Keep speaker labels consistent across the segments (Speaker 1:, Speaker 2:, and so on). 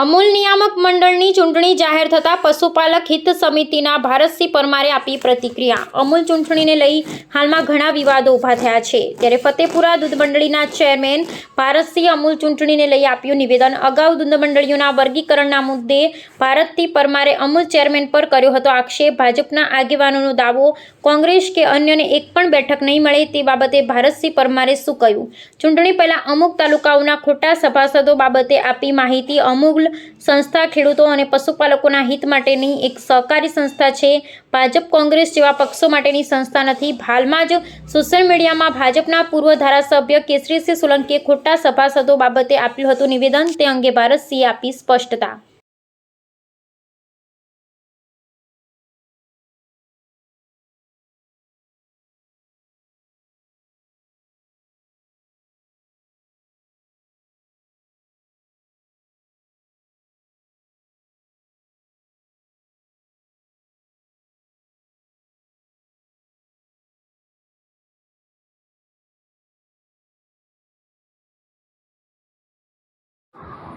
Speaker 1: અમૂલ નિયામક મંડળની ચૂંટણી જાહેર થતાં પશુપાલક હિત સમિતિના ભારતસિંહ પરમારે આપી પ્રતિક્રિયા. અમૂલ ચૂંટણીને લઈ હાલમાં ઘણા વિવાદો ઊભા થયા છે. ત્યારે ફતેપુરા દૂધ મંડળીના ચેરમેન ભારતસિંહ અમૂલ ચૂંટણીને લઈ આપ્યું નિવેદન. અગાઉ દૂધ મંડળીઓના વર્ગીકરણના મુદ્દે ભારતસિંહ પરમારે અમૂલ ચેરમેન પર કર્યો હતો આક્ષેપ. ભાજપના આગેવાનોનો દાવો, કોંગ્રેસ કે અન્યને એક પણ બેઠક નહીં મળે તે બાબતે ભારતસિંહ પરમારે શું કહ્યું? ચૂંટણી પહેલાં અમુક તાલુકાઓના ખોટા સભાસદો બાબતે આપી માહિતી. અમૂલ સંસ્થા, ખેડૂતો અને પશુપાલકોના હિત માટેની એક સહકારી સંસ્થા છે. ભાજપ કોંગ્રેસ જેવા પક્ષો માટેની સંસ્થા નથી. હાલમાં જ સોશિયલ મીડિયામાં ભાજપના પૂર્વ ધારાસભ્ય કેસરીસિંહ સોલંકીએ ખોટા સભાસદો બાબતે આપ્યું હતું નિવેદન. તે અંગે ભારત ભારતસિંહે આપી સ્પષ્ટતા.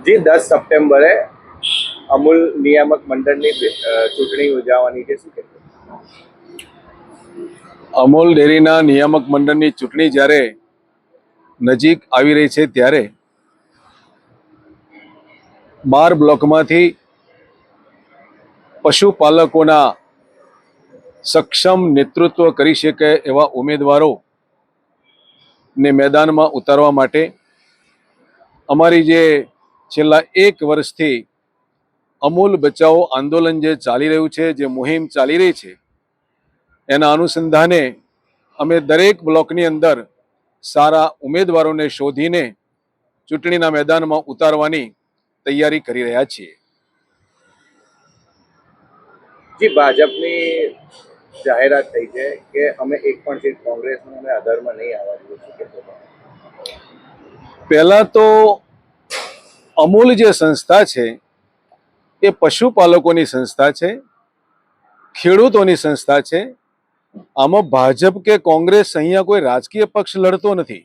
Speaker 2: જી દસ સપ્ટેમ્બરે અમૂલ નિયામક મંડળની ચૂંટણી યોજાવાની છે, શું કહેશો?
Speaker 3: અમૂલ ડેરીના નિયામક મંડળની ચૂંટણી જ્યારે નજીક આવી રહી છે ત્યારે બાર બ્લોકમાંથી પશુપાલકોના સક્ષમ નેતૃત્વ કરી શકે એવા ઉમેદવારો ને મેદાનમાં ઉતારવા માટે અમારી જે છેલ્લા એક વર્ષથી અમૂલ બચાવો આંદોલન જે ચાલી રહ્યું છે જે મુહિમ ચાલી રહી છે એના અનુસંધાને અમે દરેક બ્લોકની અંદર સારા ઉમેદવારોને શોધીને ચૂંટણીના મેદાનમાં ઉતારવાની તૈયારી કરી રહ્યા છીએ.
Speaker 2: જી ભાજપની જાહેરાત થઈ છે કે અમે એક પણ સીટ કોંગ્રેસમાં અમે નહીં આવવા દઈએ
Speaker 3: પહેલા તો અમૂલ જે સંસ્થા છે, એ પશુપાલકોની સંસ્થા છે, ખેડૂતોની સંસ્થા છે. આમાં ભાજપ કે કોંગ્રેસ અહીંયા કોઈ રાજકીય પક્ષ લડતો નથી.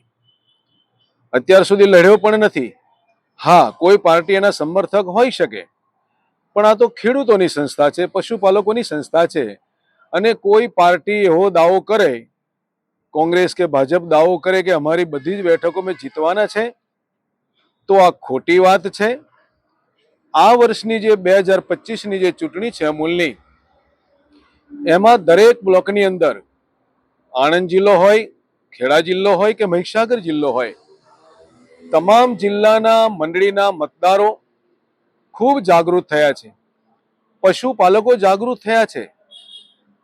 Speaker 3: અત્યાર સુધી લડ્યો પણ નથી. હા, કોઈ પાર્ટી એના સમર્થક હોઈ શકે, પણ આ તો ખેડૂતોની સંસ્થા છે, પશુપાલકોની સંસ્થા છે. અને કોઈ પાર્ટી એવો દાવો કરે, કોંગ્રેસ કે ભાજપ દાવો કરે કે અમારી બધી જ બેઠકો મેં જીતવાના છે તો આ ખોટી વાત છે. આ વર્ષની જે બે હજાર પચીસની જે ચૂંટણી છે અમૂલની, એમાં દરેક બ્લોકની અંદર આણંદ જિલ્લો હોય, ખેડા જિલ્લો હોય કે મહીસાગર જિલ્લો હોય, તમામ જિલ્લાના મંડળીના મતદારો ખૂબ જાગૃત થયા છે. પશુપાલકો જાગૃત થયા છે.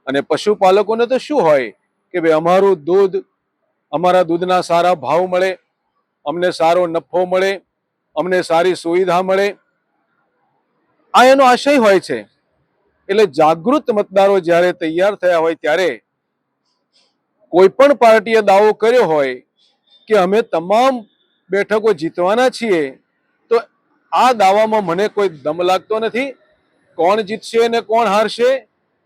Speaker 3: અને પશુપાલકોને તો શું હોય કે ભાઈ અમારું દૂધ, અમારા દૂધના સારા ભાવ મળે, અમને સારો નફો મળે અમને સારી સુવિધા મળે. આ એનો આશય હોય છે. એટલે જાગૃત મતદારો જ્યારે તૈયાર થયા હોય ત્યારે કોઈ પણ પાર્ટીએ દાવો કર્યો હોય કે અમે તમામ બેઠકો જીતવાના છીએ તો આ દાવામાં મને કોઈ દમ લાગતો નથી. કોણ જીતશે અને કોણ હારશે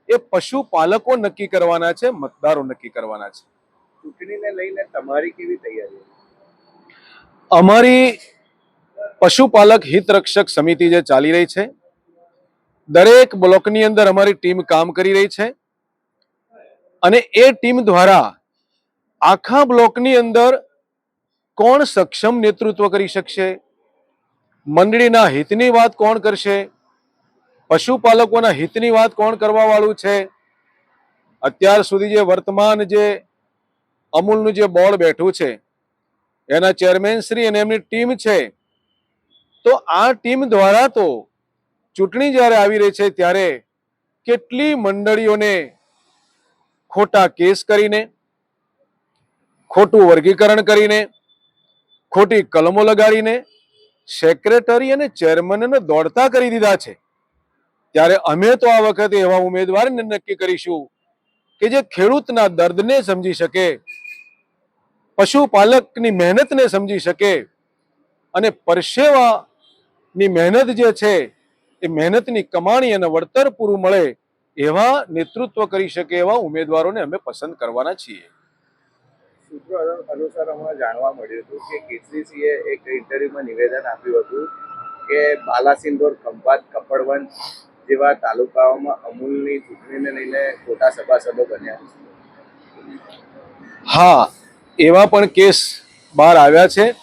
Speaker 3: એ પશુપાલકો નક્કી કરવાના છે મતદારો નક્કી કરવાના છે.
Speaker 2: ચૂંટણીને લઈને તમારી કેવી તૈયારી?
Speaker 3: અમારી પશુપાલક હિતરક્ષક સમિતિ જે ચાલી રહી છે, દરેક બ્લોકની અંદર અમારી ટીમ કામ કરી રહી છે અને એ ટીમ દ્વારા આખા બ્લોકની અંદર કોણ સક્ષમ નેતૃત્વ કરી શકશે, મંડળીના હિતની વાત કોણ કરશે, પશુપાલકોના હિતની વાત કોણ કરવા વાળું છે, અત્યાર સુધી જે વર્તમાન જે અમૂલનું જે બોર્ડ બેઠું છે, એના ચેરમેન શ્રી અને એમની ટીમ છે તો આ ટીમ દ્વારા તો ચૂંટણી જ્યારે આવી રહી છે ત્યારે કેટલી મંડળીઓને ખોટા કેસ કરીને, ખોટું વર્ગીકરણ કરીને, ખોટી કલમો લગાડીને સેક્રેટરી અને ચેરમેનને દોડતા કરી દીધા છે. ત્યારે અમે તો આ વખતે એવા ઉમેદવારને નક્કી કરીશું કે જે ખેડૂતના દર્દને સમજી શકે, પશુપાલકની મહેનતને સમજી શકે અને પરસેવાની મહેનત જે છે એ મહેનતની કમાણી અને વળતર પૂરું મળે એવા નેતૃત્વ કરી શકે એવા ઉમેદવારોને અમે પસંદ કરવાના છીએ.
Speaker 2: સૂત્રો અનુસાર હમણાં જાણવા મળ્યું હતું કે કેસરીસીએ એક ઇન્ટરવ્યુમાં નિવેદન આપ્યું હતું કે બાલાસિંદોર ખંભાત કપડવંજ જેવા તાલુકાઓમાં અમૂલની ચૂંટણીને લઈને ખોટા સભાસદો બન્યા છે.
Speaker 3: હા એવા પણ કેસ બહાર આવ્યા છે.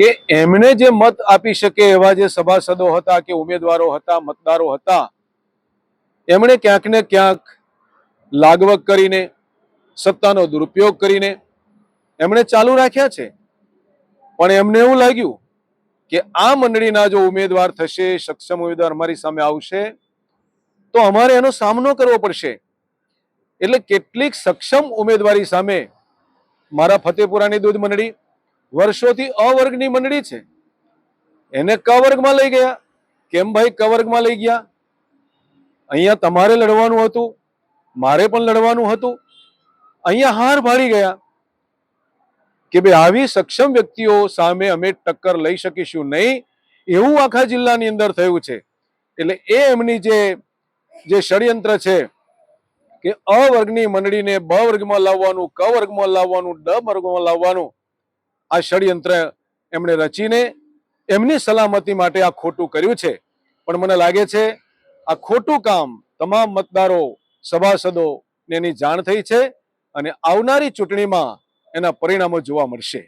Speaker 3: કે એમને જે મત આપી શકે એવા જે સભાસદો હતા કે ઉમેદવારો હતા, મતદારો હતા, એમણે ક્યાંક ને ક્યાંક લાગવગ કરીને, સત્તાનો દુરુપયોગ કરીને એમણે ચાલુ રાખ્યા છે. પણ એમને એવું લાગ્યું કે આ મંડળીના જો ઉમેદવાર થશે, સક્ષમ ઉમેદવાર અમારી સામે આવશે, તો અમારે એનો સામનો કરવો પડશે. એટલે કેટલીક સક્ષમ ઉમેદવારી સામે મારા ફતેપુરાની દૂધ મંડળી વર્ષોથી અ વર્ગની મંડળી છે. એને ક વર્ગમાં લઈ ગયા. કેમ ભાઈ? ક વર્ગમાં લઈ ગયા. અહીંયા તમારે લડવાનું હતું. મારે પણ લડવાનું હતું. અહીંયા હાર ભાળી ગયા. કે ભાઈ, આવી સક્ષમ વ્યક્તિઓ સામે અમે ટક્કર લઈ શકીશું નહીં. એવું આખા જિલ્લાની અંદર થયું છે. એટલે એ એમની જે જે ષડયંત્ર છે કે અ વર્ગની મંડળીને બ વર્ગમાં લાવવાનું, ક વર્ગમાં લાવવાનું, ડ વર્ગમાં લાવવાનું આ ષડયંત્ર એમણે રચીને એમની સલામતી માટે આ ખોટું કર્યું છે. પણ મને લાગે છે, આ ખોટું કામ તમામ મતદારો, સભાસદો એની જાણ થઈ છે અને આવનારી ચૂંટણીમાં એના પરિણામો જોવા મળશે.